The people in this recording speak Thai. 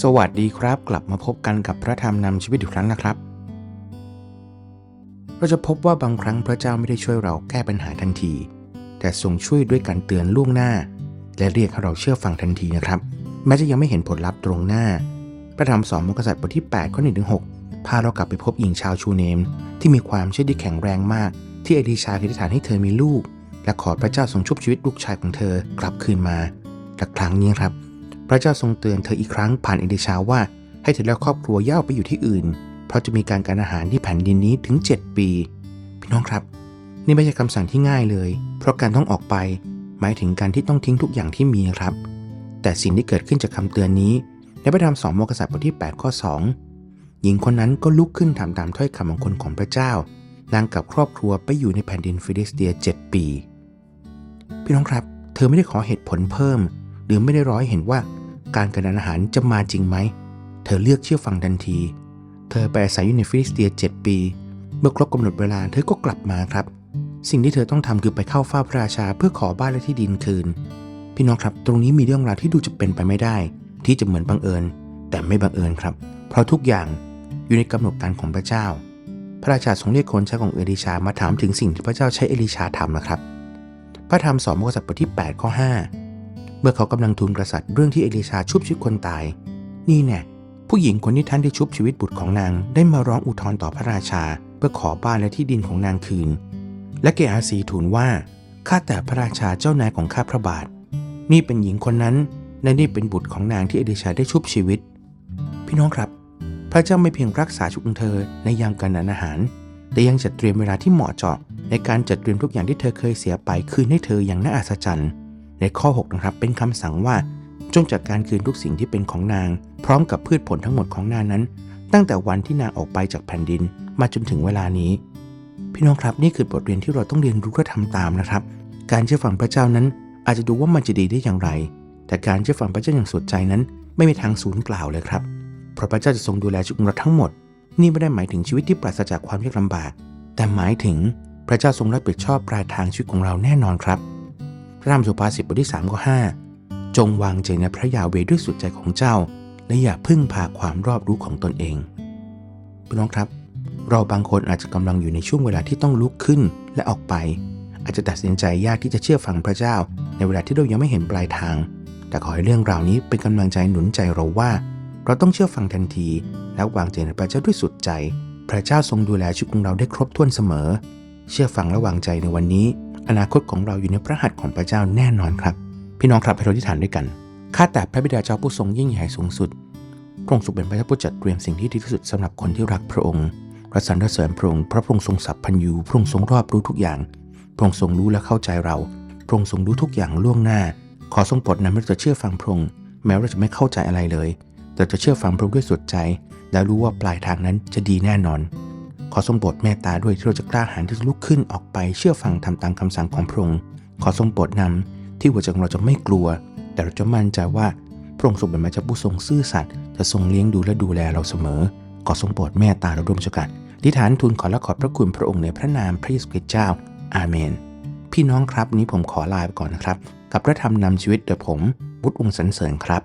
สวัสดีครับ กลับมาพบกันกับพระธรรมนำชีวิตอีกครั้งนะครับ เราจะพบว่าบางครั้งพระเจ้าไม่ได้ช่วยเราแก้ปัญหาทันที แต่ทรงช่วยด้วยการเตือนล่วงหน้า และเรียกให้เราเชื่อฟังทันทีนะครับ แม้จะยังไม่เห็นผลลัพธ์ตรงหน้า พระธรรมสอนมกษัตริย์บทที่8ข้อ1ถึง6พาเรากลับไปพบหญิงชาวชูเนม ที่มีความเชื่อที่แข็งแรงมาก ที่เอลีชาอธิษฐานให้เธอมีลูก และขอพระเจ้าทรงชุบชีวิตลูกชายของเธอกลับคืนมาและครั้งนี้ครับ พระเจ้าทรงเตือนเธออีกครั้งผ่านเอลิชาว่าให้เธอและครอบครัวย่าไปอยู่ที่อื่น เพราะจะมีการการอาหารที่แผ่นดินนี้ถึง 7 ปี พี่น้องครับ นี่ไม่ใช่คำสั่งที่ง่ายเลย เพราะการต้องออกไป หมายถึงการที่ต้องทิ้งทุกอย่างที่มีครับ แต่สิ่งที่เกิดขึ้นจากคำเตือนนี้ในพระธรรมสองโมกษัตริย์บทที่ 8 ข้อ 2 หญิงคนนั้นก็ลุกขึ้นทำตามถ้อยคำของคนของพระเจ้านางกับครอบครัวไปอยู่ในแผ่นดินฟิลิสเตีย 7 ปี พี่น้องครับ เธอไม่ได้ขอเหตุผลเพิ่ม หรือไม่ได้ร้อให้เห็นว่า การกระดานอาหารจะมาจริงไหม เธอเลือกเชื่อฟังทันที เธอไปอาศัยอยู่ในฟิลิสเตีย 7 ปี เมื่อครบกำหนดเวลาเธอก็กลับมาครับ สิ่งที่เธอต้องทำคือไปเข้าเฝ้าพระราชาเพื่อขอบ้านและที่ดินคืน พี่น้องครับ ตรงนี้มีเรื่องราวที่ดูจะเป็นไปไม่ได้ ที่จะเหมือนบังเอิญ แต่ไม่บังเอิญครับ เพราะทุกอย่างอยู่ในกำหนดการของพระเจ้า พระราชาทรงเรียกคนใช้ของเอลิชามาถามถึงสิ่งที่พระเจ้าใช้เอลิชาทำนะครับ พระธรรมสอนมกษัตริย์บทที่ 8 ข้อ 5 เมื่อเขากำลังทูลกษัตริย์เรื่องที่เอลิชาชุบชีวิตคนตาย นี่แน่ผู้หญิงคนที่ท่านได้ชุบชีวิตบุตรของนางได้มาร้องอุทธรณ์ต่อพระราชา เพื่อขอบ้านและที่ดินของนางคืน และเกอาซีทูลว่าข้าแต่พระราชาเจ้านายของข้าพระบาท นี่เป็นหญิงคนนั้นและนี่เป็นบุตรของนางที่เอลิชาได้ชุบชีวิต พี่น้องครับ พระเจ้าไม่เพียงรักษาชุกเธอในยามการนันอาหาร แต่ยังจัดเตรียมเวลาที่เหมาะเจาะในการจัดเตรียมทุกอย่างที่เธอเคยเสียไปคืนให้เธออย่างน่าอัศจรรย์ ในข้อ6นะครับเป็นคำสั่งว่าจงจัดการคืนทุกสิ่งที่เป็นของนาง พร้อมกับพืชผลทั้งหมดของนางนั้น ตั้งแต่วันที่นางออกไปจากแผ่นดินมาจนถึงเวลานี้ พี่น้องครับนี่คือบทเรียนที่เราต้องเรียนรู้และทำตามนะครับ การเชื่อฟังพระเจ้านั้น อาจจะดูว่ามันจะดีได้อย่างไร แต่การเชื่อฟังพระเจ้าอย่างสุดใจนั้น ไม่มีทางสูญเปล่าเลยครับ เพราะพระเจ้าจะทรงดูแลชีวิตเราทั้งหมด นี่ไม่ได้หมายถึงชีวิตที่ปราศจากความยากลำบาก แต่หมายถึงพระเจ้าทรงรับผิดชอบปลายทางชีวิตของเราแน่นอนครับ พระธรรมสุภาษิตบทที่3ข้อ5จงวางใจในพระยาเวด้วยสุดใจของเจ้า และอย่าพึ่งพาความรอบรู้ของตนเองพี่น้องครับ เราบางคนอาจจะกำลังอยู่ในช่วงเวลาที่ต้องลุกขึ้นและออกไป อาจจะตัดสินใจยากที่จะเชื่อฟังพระเจ้า ในเวลาที่เรายังไม่เห็นปลายทาง แต่ขอให้เรื่องราวนี้เป็นกำลังใจหนุนใจเราว่า เราต้องเชื่อฟังทันที และวางใจในพระเจ้าด้วยสุดใจ พระเจ้าทรงดูแลชีวิตของเราได้ครบถ้วนเสมอ เชื่อฟังและวางใจในวันนี้ อนาคตของเราอยู่ในพระหัตถ์ของพระเจ้าแน่นอนครับ พี่น้องครับให้เราที่ฐานด้วยกัน ข้าแต่พระบิดาเจ้าผู้ทรงยิ่งใหญ่สูงสุดพระองค์ทรงเป็นพระเจ้าผู้จัดเตรียมสิ่งที่ดีที่สุดสำหรับคนที่รักพระองค์พระสรรเสริญพระองค์พระพระองค์ทรงสัพพัญญูพระองค์ทรงรอบรู้ทุกอย่าง พระองค์ทรงรู้และเข้าใจเรา พระองค์ทรงรู้ทุกอย่างล่วงหน้า ขอทรงโปรดนำให้เราจะเชื่อฟังพระองค์แม้ว่าเราจะไม่เข้าใจอะไรเลย แต่จะเชื่อฟังพระองค์ด้วยสุดใจ และรู้ว่าปลายทางนั้นจะดีแน่นอน ขอทรงโปรดเมตตาด้วยที่เราจะกล้าหาญที่จะลุกขึ้นออกไปเชื่อฟังทำตามคำสั่งของพระองค์ขอทรงโปรดนำที่หัวใจของเราจะไม่กลัว แต่เราจะมั่นใจว่าพระองค์ทรงเป็นพระเจ้าผู้ทรงซื่อสัตย์จะทรงเลี้ยงดูและดูแลเราเสมอ ขอทรงโปรดเมตตาเราร่วมกันดิฐานทูลขอและขอบพระคุณพระองค์ในพระนามพระเยซูคริสต์เจ้า อาเมน พี่น้องครับนี้ผมขอลาไปก่อนนะครับ กับพระธรรมนำชีวิตโดยผมวุฒิวงศ์สันเสริญครับ